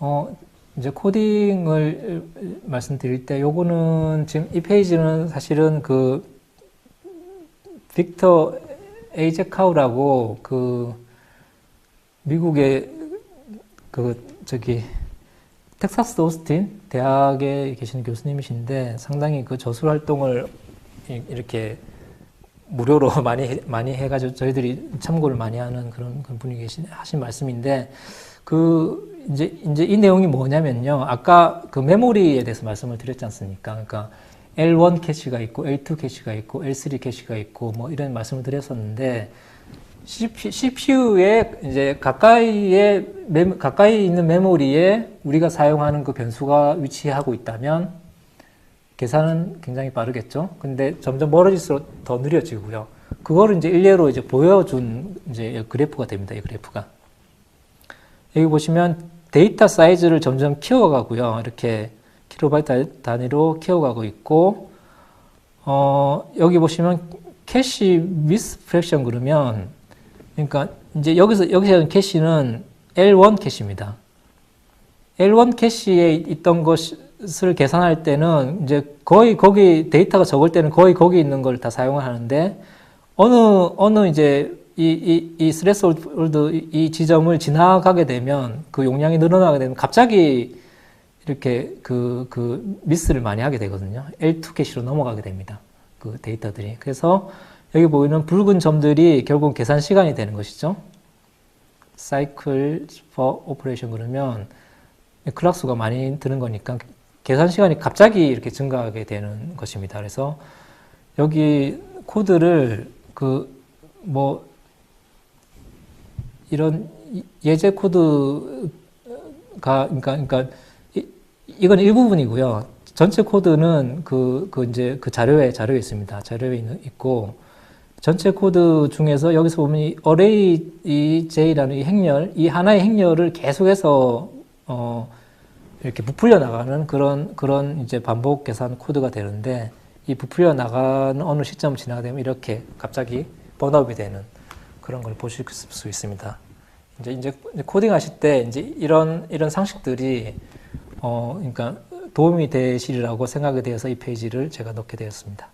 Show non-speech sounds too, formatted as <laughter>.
어, 이제 코딩을 말씀드릴 때 요거는 지금 이 페이지는 사실은 그 빅터 에이제카우라고 그 미국의 그 저기 텍사스 오스틴 대학에 계시는 교수님이신데 상당히 그 저술 활동을 이- 이렇게 무료로 <laughs> 많이 해- 많이 해가지고 저희들이 참고를 많이 하는 그런, 그런 분이 계신 하신 말씀인데 그 이제 이제 이 내용이 뭐냐면요 아까 그 메모리에 대해서 말씀을 드렸지 않습니까? 그러니까 L1 캐시가 있고 L2 캐시가 있고 L3 캐시가 있고 뭐 이런 말씀을 드렸었는데 CPU에 이제 가까이에 메- 가까이 있는 메모리에 우리가 사용하는 그 변수가 위치하고 있다면 계산은 굉장히 빠르겠죠. 근데 점점 멀어질수록 더 느려지고요. 그거를 이제 일례로 이제 보여준 이제 그래프가 됩니다. 이 그래프가. 여기 보시면 데이터 사이즈를 점점 키워가고요. 이렇게 킬로바이트 단위로 키워가고 있고, 어, 여기 보시면 캐시 미스 프랙션 그러면, 그러니까 이제 여기서, 여기서 캐시는 L1 캐시입니다. L1 캐시에 있던 것을 계산할 때는 이제 거의 거기 데이터가 적을 때는 거의 거기 있는 걸 다 사용을 하는데 어느 어느 이제 이, 이, 이 스레스홀드 이- 이 지점을 지나가게 되면 그 용량이 늘어나게 되면 갑자기 이렇게 그, 그 미스를 많이 하게 되거든요. L2 캐시로 넘어가게 됩니다. 그 데이터들이. 그래서 여기 보이는 붉은 점들이 결국 계산 시간이 되는 것이죠. 사이클 for operation 그러면 클락 수가 많이 드는 거니까 계산 시간이 갑자기 이렇게 증가하게 되는 것입니다. 그래서 여기 코드를 그뭐 이런 예제 코드가 그러니까 그러니까 이, 이건 일부분이고요. 전체 코드는 그, 그 이제 그 자료에 자료에 있습니다. 자료에 있는, 있고 전체 코드 중에서 여기서 보면 이 array 이 j라는 이 행렬, 이 하나의 행렬을 계속해서 어 이렇게 부풀려 나가는 그런 그런 이제 반복 계산 코드가 되는데 이 부풀려 나가는 어느 시점을 지나게 되면 이렇게 갑자기 번업이 되는 그런 걸 보실 수 있습니다. 이제 이제 코딩 하실 때 이제 이런 이런 상식들이 어 그러니까 도움이 되시리라고 생각이 되어서 이 페이지를 제가 넣게 되었습니다.